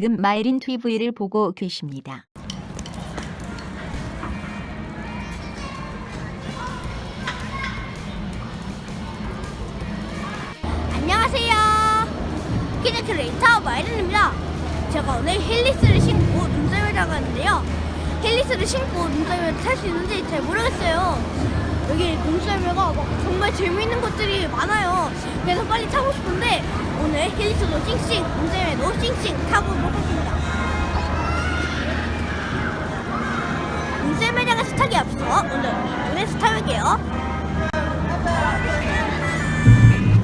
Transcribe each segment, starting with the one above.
지금 마이린 TV를 보고 계십니다. 안녕하세요. 키드 크리에이터 마이른입니다. 제가 오늘 헬리스를 신고 눈썰매를 가는데요. 헬리스를 신고 눈썰매를 탈 수 있는지 잘 모르겠어요. 여기 눈썰매가 막 정말 재미있는 것들이 많아요. 그래서 빨리 타고 싶은데 오늘 헬리스도 싱싱, 눈썰매도 싱싱 타보도록 하겠습니다. 눈썰매장에서 타기 앞서 오늘 눈에서 타볼게요.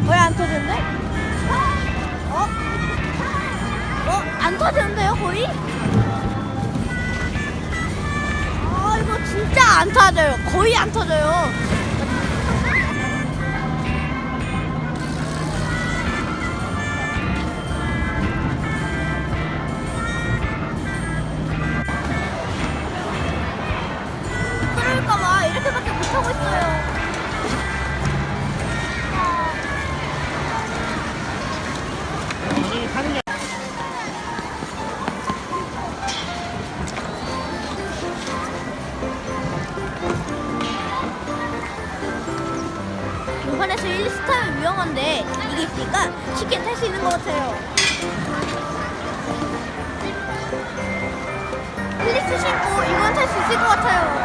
왜 안 터지는데? 어? 어? 안 터지는데요, 거의? 아, 이거 진짜 안 터져요. 거의 안 터져요. 하고 있어요. 용판에서 1리스 타면 위험한데 이게 있으니까 쉽게 탈수 있는 것 같아요. 1리스 신고 이건 탈 수 있을 것 같아요.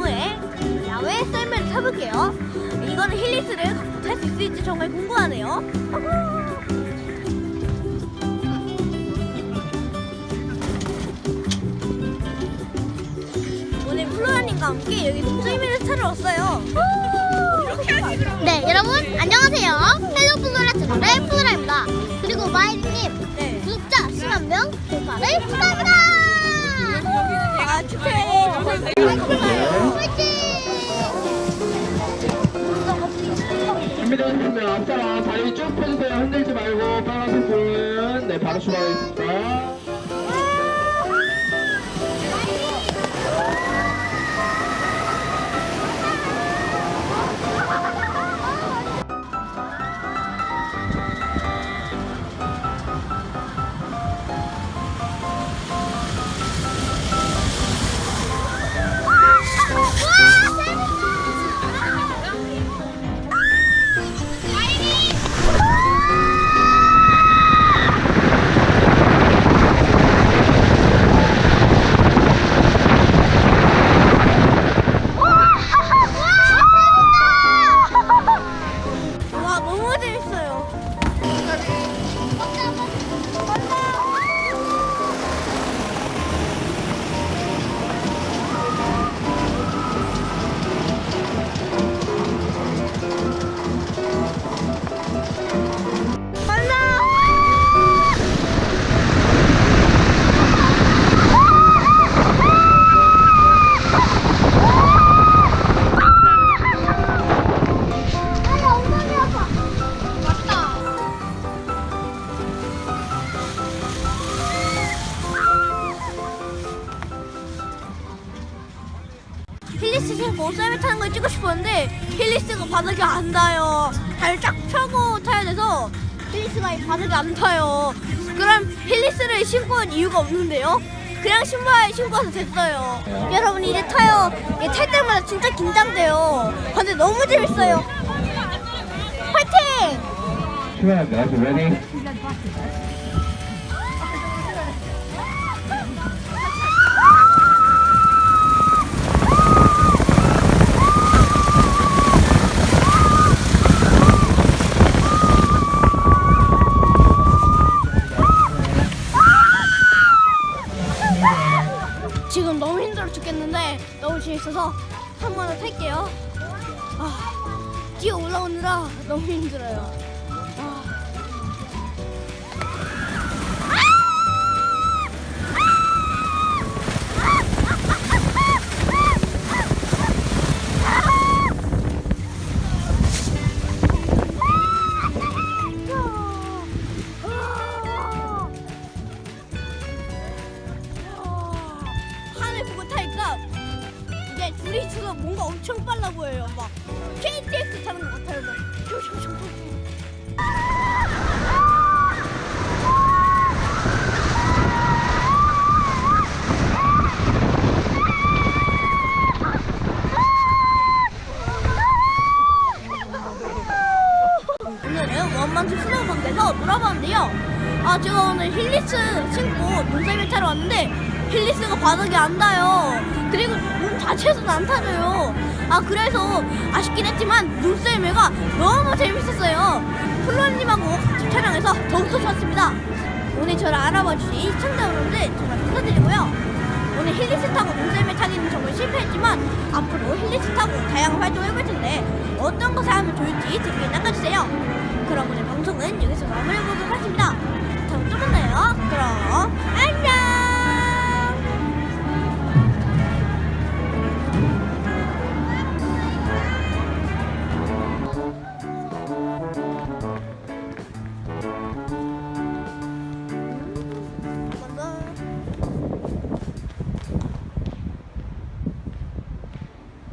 후에 야외 썰매를 타볼게요. 이거는 힐리스를 탈 수 있을지 정말 궁금하네요. 오늘 플로라님과 함께 여기 썰매를 타러 왔어요. 네, 여러분 안녕하세요. 헬로 플로라 채널의 플로라입니다. 그리고 마이님 네. 구독자 10만 명 돌파를 축하합니다. 아, 축하해. 준비되셨으면 앞사람 다리 쭉 펴주세요. 흔들지 말고 빨간색 불은 네 바로 출발하겠습니다. 힐리스 신고 썰매 타는 걸 찍고 싶었는데 힐리스가 바닥에 안 닿아요. 발을 쫙 펴고 타야 돼서 힐리스가 이 바닥에 안 타요. 그럼 힐리스를 신고 온 이유가 없는데요? 그냥 신발 신고 와서 됐어요. 여러분 이제 타요. 이탈 때마다 진짜 긴장돼요. 근데 너무 재밌어요. 화이팅! 출발합니다. So ready? 재밌어서 한 번 더 탈게요. 아, 뛰어 올라오느라 너무 힘들어요. 힐리스가 뭔가 엄청 빨라 보여요. 막 KTX 타는 것 같아요. 막. 오늘은 원만트 스노우방에서 놀아봤는데요. 아 제가 오늘 힐리스 신고 눈썰매 타러 왔는데 힐리스가 바닥에 안 닿아요. 그리고 눈 자체에서는 안 타져요. 아 그래서 아쉽긴 했지만 눈썰매가 너무 재밌었어요. 플로님하고 같이 촬영해서 더욱더 좋았습니다. 오늘 저를 알아봐주신 시청자 여러분들 정말 감사드리고요. 오늘 힐리스 타고 눈썰매 타기는 정말 실패했지만 앞으로 힐리스 타고 다양한 활동을 해볼 텐데 어떤 것을 하면 좋을지 댓글 남겨주세요. 그럼 오늘 방송은 여기서 마무리해보도록 하겠습니다. 다음 또 만나요. 그럼.